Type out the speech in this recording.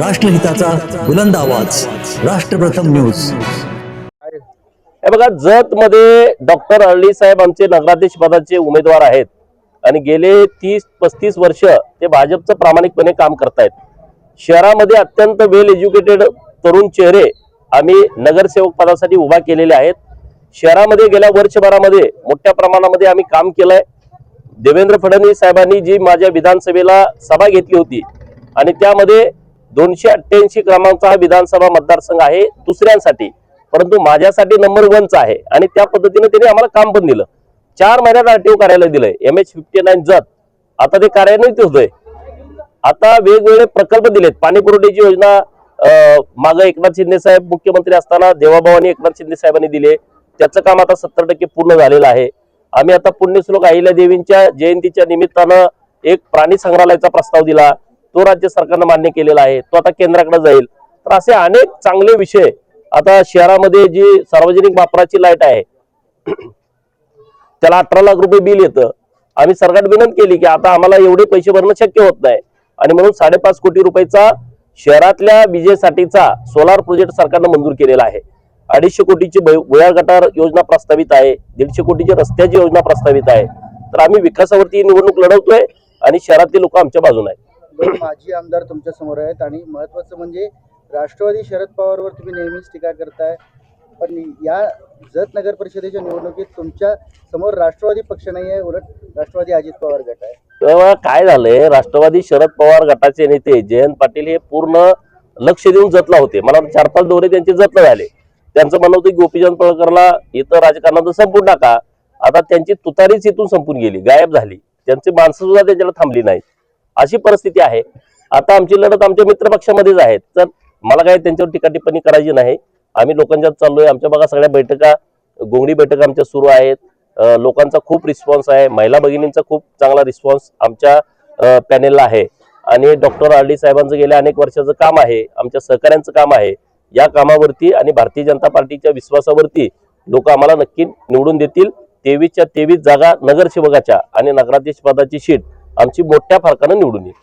राष्ट्रहिताचा बुलंद आवाज. राष्ट्रप्रथम न्यूज. हे बघा जत मध्ये डॉक्टर अळली साहेब आमचे नगराध्यक्ष पदाचे उमेदवार आहेत. आणि गेले तीस पस्तीस वर्ष ते भाजपचं प्रामाणिकपणे काम करतायत. शहरामध्ये अत्यंत वेल एज्युकेटेड तरुण चेहरे आम्ही नगरसेवक पदासाठी उभा केलेले आहेत. शहरामध्ये गेल्या वर्षभरामध्ये मोठ्या प्रमाणामध्ये आम्ही काम केलंय. देवेंद्र फडणवीस साहेबांनी जी माझ्या विधानसभेला सभा घेतली होती आणि त्यामध्ये दोनशे अठ्ठ्याऐंशी क्रमांकचा हा विधानसभा मतदारसंघ आहे दुसऱ्यांसाठी. परंतु माझ्यासाठी नंबर वनचा आहे आणि त्या पद्धतीने त्यांनी आम्हाला काम पण दिलं. चार महिन्यात आरटीओ कार्यालय दिलंय. M H fifty nine Jath. आता ते कार्यान्वित होतोय आता वेगवेगळे प्रकल्प दिलेत. पाणी पुरवठ्याची योजना माग एकनाथ शिंदे साहेब मुख्यमंत्री असताना देवाभावानी एकनाथ शिंदे साहेबांनी दिले. त्याचं काम आता सत्तर टक्के पूर्ण झालेलं आहे. आम्ही आता पुण्यश्लोक अहिल्या देवींच्या जयंतीच्या निमित्तानं एक प्राणी संग्रहालयाचा प्रस्ताव दिला. तो राज्य सरकारनं मान्य केलेला आहे तो आता केंद्राकडे जाईल. तर असे अनेक चांगले विषय आता शहरामध्ये जी सार्वजनिक वापराची लाइट आहे त्याला अठरा लाख रुपये बिल येतं. आम्ही सरकार विनंती केली की आता आम्हाला एवढे पैसे भरणं शक्य होत नाही. आणि म्हणून साडेपाच कोटी रुपयाचा शहरातल्या विजेसाठीचा सोलार प्रोजेक्ट सरकारनं मंजूर केलेला आहे. अडीचशे कोटीची भुयार गटार योजना प्रस्तावित आहे दीडशे कोटीची रस्त्याची योजना प्रस्तावित आहे. तर आम्ही विकासावरती निवडणूक लढवतोय आणि शहरातले लोक आमच्या बाजूने आहेत. दोन माजी आमदार तुमच्यासमोर आहेत. आणि महत्वाचं म्हणजे राष्ट्रवादी शरद पवारवर तुम्ही नेहमीच टीका करताय. पण या जत नगर परिषदेच्या निवडणुकीत तुमच्यासमोर राष्ट्रवादी पक्ष नाही आहे उलट राष्ट्रवादी अजित पवार गट आहे. तेव्हा काय झालंय? राष्ट्रवादी शरद पवार गटाचे नेते जयंत पाटील हे पूर्ण लक्ष देऊन जतला होते. मला चार पाच दौरे त्यांचे जतला झाले. त्यांचं म्हणणं होतं गोपीचंद पळकरला इथं राजकारणातून संपून टाका. आता त्यांची तुतारीच इथून संपून गेली. गायब झाली. त्यांची माणसं सुद्धा त्यांच्याला थांबली नाहीत. अशी परिस्थिती आहे. आता आमची लढत आमच्या मित्रपक्षामध्येच आहे. तर मला काय त्यांच्यावर टीका टिप्पणी करायची नाही. आम्ही लोकांच्यात चाललोय. आमच्या बघा सगळ्या बैठका गोंगडी बैठका आमच्या सुरू आहेत. लोकांचा खूप रिस्पॉन्स आहे. महिला भगिनींचा खूप चांगला रिस्पॉन्स आमच्या पॅनेलला आहे. आणि डॉक्टर आरडी साहेबांचं गेल्या अनेक वर्षाचं काम आहे. आमच्या सहकाऱ्यांचं काम आहे. या कामावरती आणि भारतीय जनता पार्टीच्या विश्वासावरती लोक आम्हाला नक्की निवडून देतील. तेवीसच्या तेवीस जागा नगरसेवकाच्या आणि नगराध्यक्ष पदाची शीट. आमची मोठ्या फरकानं निवडून येईल.